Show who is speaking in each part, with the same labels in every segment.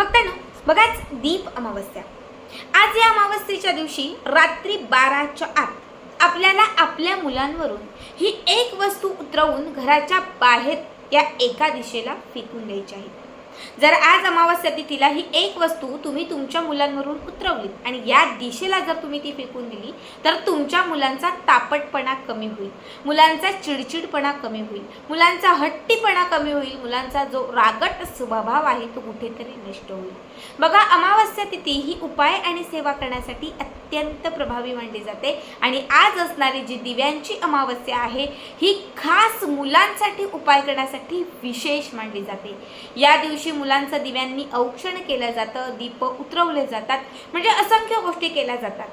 Speaker 1: मग ना बघाच दीप अमावस्या. आज या अमावस्येच्या दिवशी रात्री बाराच्या आत आपल्याला आपल्या मुलांवरून ही एक वस्तू उतरवून घराच्या बाहेर या एका दिशेला फेकून द्यायची आहे. जर आज अमावस्या तिथीला ही एक वस्तू तुम्ही तुमच्या मुलांवरून उतरवलीत आणि या दिशेला जर तुम्ही ती फेकून दिली तर तुमच्या मुलांचा तापटपणा कमी होईल मुलांचा चिडचिडपणा कमी होईल मुलांचा हट्टीपणा कमी होईल मुलांचा जो रागट स्वभाव आहे तो कुठेतरी नष्ट होईल. बघा अमावस्या तिथी ही उपाय आणि सेवा करण्यासाठी अत्यंत प्रभावी मानली जाते आणि आज असणारी जी दिव्यांची अमावस्या आहे ही खास मुलांसाठी उपाय करण्यासाठी विशेष मानली जाते. या दिवशी मुलांचं दिव्यांनी औक्षण केलं जातं दीप उतरवले जातात म्हणजे असंख्य गोष्टी केल्या जातात.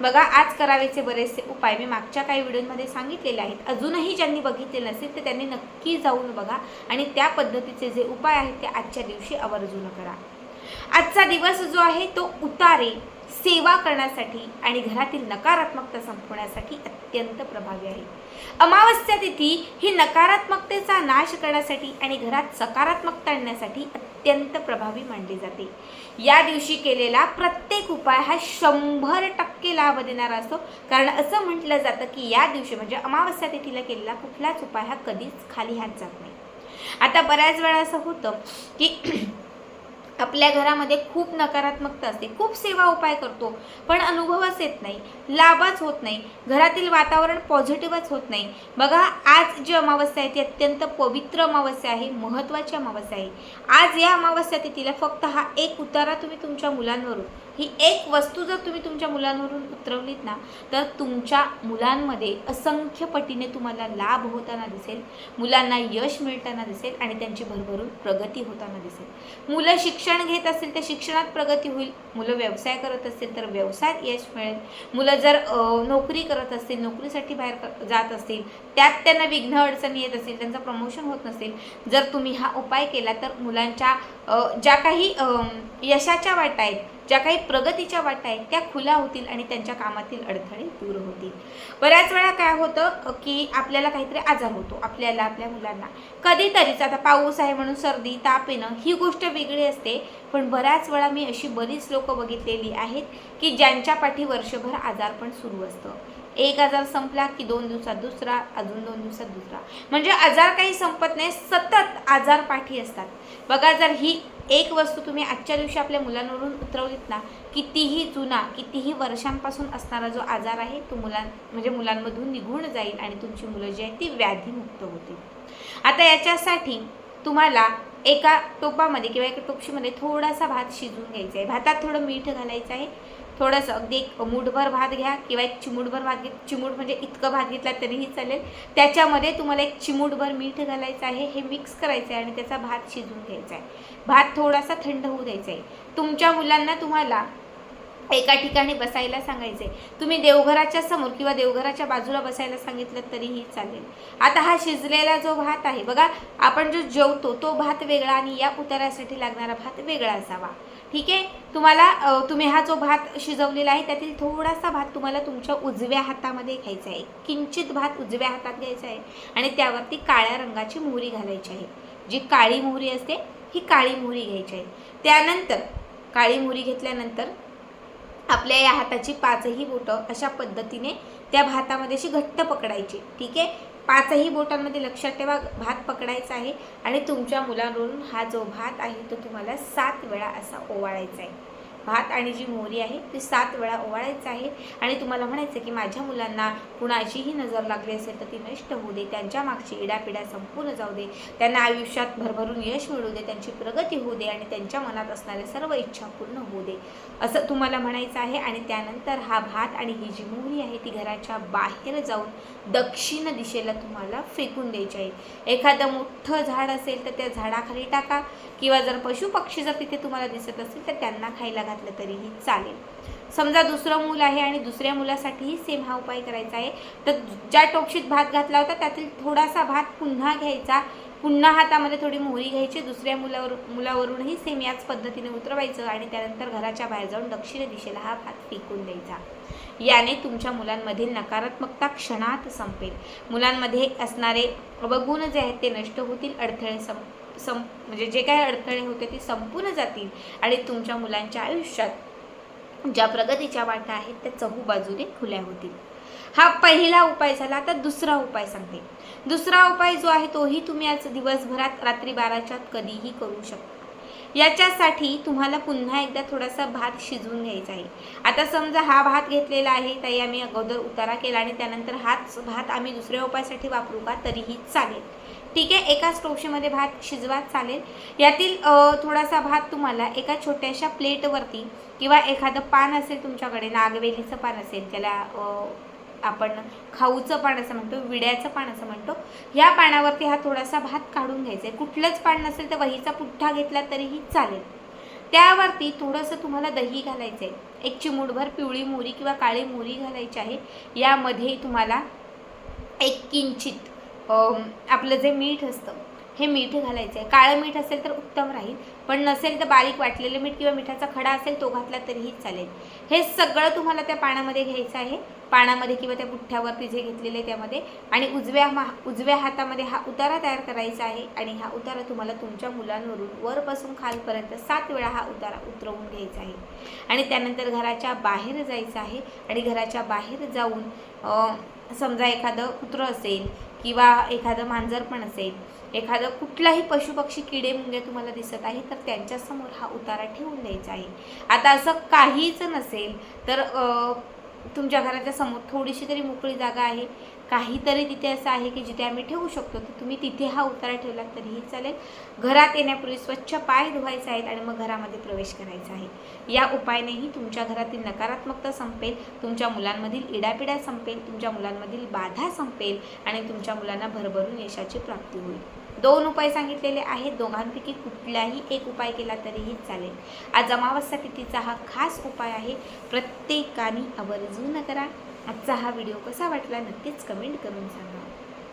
Speaker 1: बघा आज करावेचे बरेचसे उपाय मी मागच्या काही व्हिडिओमध्ये सांगितलेले आहेत. अजूनही ज्यांनी बघितले नसेल तर त्यांनी नक्की जाऊन बघा आणि त्या पद्धतीचे जे उपाय आहेत ते आजच्या दिवशी आवर्जून करा. आजचा दिवस जो आहे तो उतारे. सेवा करण्यासाठी आणि घरातील नकारात्मकता संपवण्यासाठी अत्यंत प्रभावी आहे. अमावस्या तिथी ही नकारात्मकतेचा नाश करण्यासाठी आणि घरात सकारात्मकता आणण्यासाठी अत्यंत प्रभावी मानली जाते. या दिवशी केलेला प्रत्येक उपाय हा शंभर टक्के लाभ देणारा असतो कारण असं म्हटलं जातं की या दिवशी म्हणजे अमावस्या तिथीला केलेला कुठलाच उपाय हा कधीच खाली हात जात नाही. आता बऱ्याच वेळा असं होतं की आपल्या घरामध्ये खूप नकारात्मकता असते. खूप सेवा उपाय करतो पण अनुभवच येत नाही. लाभच होत नाही. घरातील वातावरण पॉझिटिव्हच होत नाही. बघा आज जी अमावस्या आहे ती अत्यंत पवित्र अमावस्या आहे महत्त्वाची अमावस्या आहे. आज या अमावस्या तिथीला फक्त हा एक उतारा तुम्ही तुमच्या मुलांवरून ही एक वस्तू जर तुम्ही तुमच्या मुलांवरून उतरवलीत ना तर तुमच्या मुलांमध्ये असंख्य पटीने तुम्हाला लाभ होताना दिसेल मुलांना यश मिळताना दिसेल आणि त्यांची भरभरून प्रगती होताना दिसेल. मुलं शिक्षण घेत असतील तर शिक्षणात प्रगती होईल. मुलं व्यवसाय करत असतील तर व्यवसायात यश मिळेल. मुलं जर नोकरी करत असतील नोकरीसाठी बाहेर जात असतील त्यात त्यांना विघ्न अडचणी येत असतील त्यांचं प्रमोशन होत नसेल जर तुम्ही हा उपाय केला तर मुलांच्या ज्या काही यशाच्या वाटा आहेत ज्या काही प्रगतीच्या वाटा आहेत त्या खुल्या होतील आणि त्यांच्या कामातील अडथळे दूर होतील. बऱ्याच वेळा काय होतं की आपल्याला काहीतरी आजार होतो आपल्याला आपल्या मुलांना. कधीतरीच आता पाऊस आहे म्हणून सर्दी ताप येणं ही गोष्ट वेगळी असते. पण बऱ्याच वेळा मी अशी बरीच लोकं बघितलेली आहेत की ज्यांच्या पाठी वर्षभर आजारपण सुरू असतं. एक आजार संपला की दोन दिवसात दुसरा अजून दोन दिवसात दुसरा. म्हणजे आजार काही संपत नाही सतत आजार पाठी असतात. बघा जर ही एक वस्तू तुम्ही आजच्या दिवशी आपल्या मुलांवरून उतरवलीत ना कितीही जुना कितीही वर्षांपासून असणारा जो आजार आहे तो मुलां म्हणजे मुलांमधून निघून जाईल आणि तुमची मुलं जी आहेत ती व्याधीमुक्त होतील. आता याच्यासाठी तुम्हाला एका टोपामध्ये किंवा एका टोपशीमध्ये थोडासा भात शिजवून घ्यायचा आहे. भातात थोडं मीठ घालायचं आहे. थोडंसं अगदी एक मूठभर भात घ्या किंवा एक चिमूटभर भात घे चिमूट म्हणजे इतकं भात घेतला तरीही चालेल. त्याच्यामध्ये तुम्हाला एक चिमूटभर मीठ घालायचं आहे. हे मिक्स करायचं आहे आणि त्याचा भात शिजवून घ्यायचा आहे भात थोडासा थंड होऊ द्यायचा आहे तुमच्या मुलांना तुम्हाला एका ठिकाणी बसायला सांगायचे तुम्ही देवघराच्या समोर किंवा देवघराच्या बाजूला बसायला सांगितलं तरीही चालेल. आता हा शिजलेला जो भात आहे बघा आपण जो जेवतो तो भात वेगळा आणि या उतारासाठी लागणारा भात वेगळा असावा. ठीक आहे? तुम्हाला तुम्ही हा जो भात शिजवलेला आहे त्यातील थोडासा भात तुम्हाला तुमच्या उजव्या हातामध्ये घ्यायचा आहे. किंचित भात उजव्या हातात घ्यायचा आहे आणि त्यावरती काळ्या रंगाची मोहरी घालायची आहे. जी काळी मोहरी असते ही काळी मोहरी घ्यायची आहे. त्यानंतर काळी मोहरी घेतल्यानंतर आपल्या या हाताची पाचही बोटं अशा पद्धतीने त्या भातामध्ये अशी घट्ट पकडायची. ठीक आहे? पाचही बोटांमध्ये लक्षात ठेवा भात पकडायचा आहे. आणि तुमच्या मुलांवरून हा जो भात आहे तो तुम्हाला सात वेळा असा ओवाळायचा आहे. भात आणि जी मोहरी आहे ती सात वेळा ओवाळायचं आहे. आणि तुम्हाला म्हणायचं की माझ्या मुलांना कुणाचीही नजर लागली असेल तर ती नष्ट होऊ दे. त्यांच्या मागची इडापिडा संपूर्ण जाऊ दे. त्यांना आयुष्यात भरभरून यश मिळू दे. त्यांची प्रगती होऊ दे आणि त्यांच्या मनात असणाऱ्या सर्व इच्छा पूर्ण होऊ दे. असं तुम्हाला म्हणायचं आहे आणि त्यानंतर हा भात आणि ही जी मोहरी आहे ती घराच्या बाहेर जाऊन दक्षिण दिशेला तुम्हाला फेकून द्यायची आहे. एखादं मोठं झाड असेल तर त्या झाडाखाली टाका. किंवा जर पशु पक्षी जर तिथे तुम्हाला दिसत असतील तर त्यांना खायला घातलं तरीही चालेल. समजा दुसरं मूल आहे आणि दुसऱ्या मुलासाठीही सेम हा उपाय करायचा आहे. तर ज्या टोपशीत भात घातला होता त्यातील थोडासा भात पुन्हा घ्यायचा. पुन्हा हातामध्ये थोडी मोहरी घ्यायची. दुसऱ्या मुलावर मुलावरूनही सेम याच पद्धतीने उतरवायचं आणि त्यानंतर घराच्या बाहेर जाऊन दक्षिण दिशेला हा भात फेकून द्यायचा. याने तुमच्या मुलांमधील नकारात्मकता क्षणात संपेल. मुलांमध्ये असणारे अवगुण जे आहेत ते नष्ट होतील अडथळे सं सं म्हणजे जे काही अडथळे होते ते संपून जातील आणि तुमच्या मुलांच्या आयुष्यात ज्या प्रगतीच्या वाटा आहेत त्या चहू बाजूने खुल्या होतील. हा पहिला उपाय झाला आता दुसरा उपाय सांगते. दुसरा उपाय जो आहे तोही तुम्ही आज दिवसभरात रात्री बाराच्या आत कधीही करू शकता. याच्यासाठी तुम्हाला पुन्हा एकदा थोडासा भात शिजवून घ्यायचा आहे. आता समजा हा भात घेतलेला आहे ताई आम्ही अगोदर उतारा केला आणि त्यानंतर हाच भात आम्ही दुसऱ्या उपायासाठी वापरू का? तरीही चालेल. ठीक आहे? एकाच टोपशीमध्ये भात शिजवा चालेल. यातील थोडासा भात तुम्हाला एका छोट्याशा प्लेटवरती किंवा एखादं पान असेल तुमच्याकडे नागवेलीचं पान असेल त्याला आपण खाऊचं पान असं म्हणतो विड्याचं पान असं म्हणतो या पानावरती हा थोडासा भात काढून घ्यायचा आहे. कुठलंच पान नसेल तर वहीचा पुठ्ठा घेतला तरीही चालेल. त्यावरती थोडंसं तुम्हाला दही घालायचं आहे एक चिमूटभर पिवळी मोरी किंवा काळी मोरी घालायची आहे. यामध्ये तुम्हाला एक किंचित आपलं जे मीठ असतं हे मीठ घालायचं आहे काळं मीठ असेल तर उत्तम राहील पण नसेल तर बारीक वाटलेलं मीठ किंवा मिठाचा खडा असेल तो घातला तरीही चालेल. हे सगळं तुम्हाला त्या पाण्यामध्ये घ्यायचं आहे. पाण्यामध्ये किंवा त्या पुठ्ठ्यावर जे घेतलेले आहे त्यामध्ये. आणि उजव्या मा उजव्या हातामध्ये हा उतारा तयार करायचा आहे आणि हा उतारा तुम्हाला तुमच्या मुलांवरून वरपासून खालपर्यंत सात वेळा हा उतारा उतरवून घ्यायचा आहे. आणि त्यानंतर घराच्या बाहेर जायचं आहे आणि घराच्या बाहेर जाऊन समजा एखादं कुत्रं असेल किंवा एखादं मांजर पण असेल एखादं कुठलाही पशुपक्षी किडे मुंगे तुम्हाला दिसत आहे तर त्यांच्यासमोर हा उतारा ठेवून द्यायचा आहे. आता असं काहीच नसेल तर तुमच्या घराच्या समोर थोडीशी तरी मोकळी जागा आहे. काहीतरी तिथे असं आहे की जिथे आम्ही ठेवू शकतो तर तुम्ही तिथे हा उतारा ठेवला तरीही चालेल. घरात येण्यापूर्वी स्वच्छ पाय धुवायचे आहेत आणि मग घरामध्ये प्रवेश करायचा आहे. या उपायानेही तुमच्या घरातील नकारात्मकता संपेल तुमच्या मुलांमधील इडापिडा संपेल तुमच्या मुलांमधील बाधा संपेल आणि तुमच्या मुलांना भरभरून यशाची प्राप्ती होईल. दोन उपाय सांगितलेले आहेत. दोघांपैकी कुठलाही एक उपाय केला तरीही चालेल. आज अमावस्या तिथीचा हा खास उपाय आहे. प्रत्येकाने आवर्जून करा. आजचा हा व्हिडिओ कसा वाटला नक्कीच कमेंट करून सांगा.